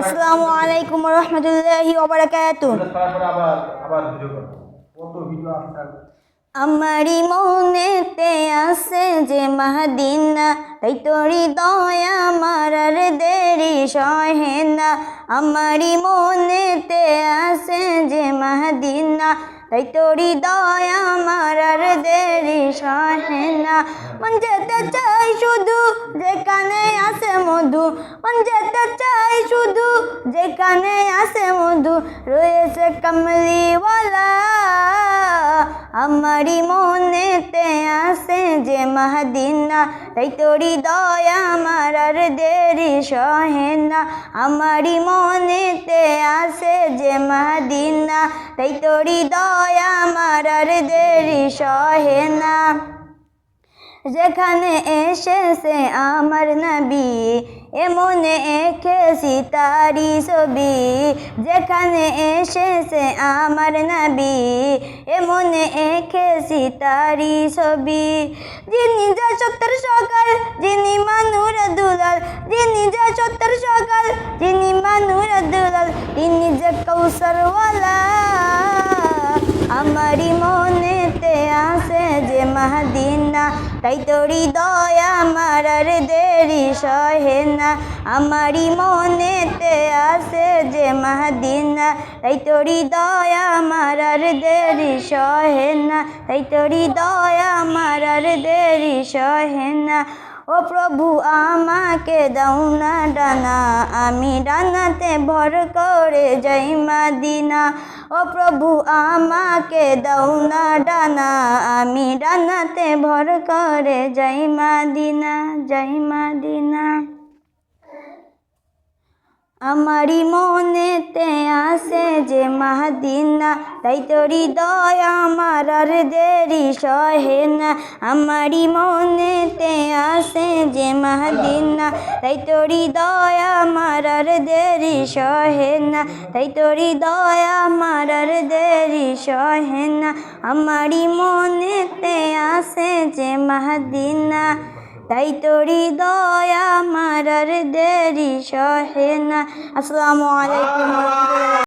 আসসালামু আলাইকুম রহমতুল্লাহি আছে মনেতে আছে যে মাহদিনা, তাই তোরি দয়া আমার আর দেরি সহে না। আমারি মনেতে আছে যে মাহদিনা, তাই তোরি দয়া আমার আর দেরি সহে না। মন যেতে চাই শুধু যেখানে আছে মধু যেতে চাই শুধু। যেখানে আছে মধু, রয়েছে কমলিওয়ালা। আমারি মনেতে আছে যে মাহদিনা, তাই তোরি দয়া আমার আর দেরি সহে না। আমারি মনেতে আছে যে মাহদিনা, তাই তোরি দয়া আমার আর দেরি সহে না। যেখানে এসেছে আমার নবী এমনে এঁকেছি তারি ছবি। যেখানে এসেছে আমার নবী এমনে এঁকেছি তারি ছবি। যিনি যা সত্তর সকাল, যিনি মানুর দুলাল। যিনি যা সত্তর সকাল, যিনি মানুর দুলাল। তিনি যে কৌসরওয়ালা আমারি মনেতে আছে যে মাহদিনা, তাই তোরি দয়া আমার আর দেরি সহে না। আমারি মনেতে আছে যে মাহদিনা, তাই তোরি দয়া আমার আর দেরি সহে না। তাই তোরি দয়া আমার আর দেরি সহে না। ও প্রভু, আমাকে দাও না ডানা, আমি ডানাতে ভর করে যাই মাদিনা। ও প্রভু আমাকে দাও না ডানা। আমি ডানাতে ভর করে যাই মাদিনা যাই মাদিনা আমারি মনেতে আছে যে মাহদিনা, তাই তোরি দয়া আমার আর দেরি সহে না। আমারি মনেতে আছে যে মাহদিনা, তাই তোরি দয়া আমার আর দেরি সহে না। তাই তোরি দয়া আমার আর দেরি সহে না। আমারি মনেতে আছে যে মাহদিনা তাই তোরি দয়া আমার আর দেরি সহে না। আসসালামু আলাইকুম।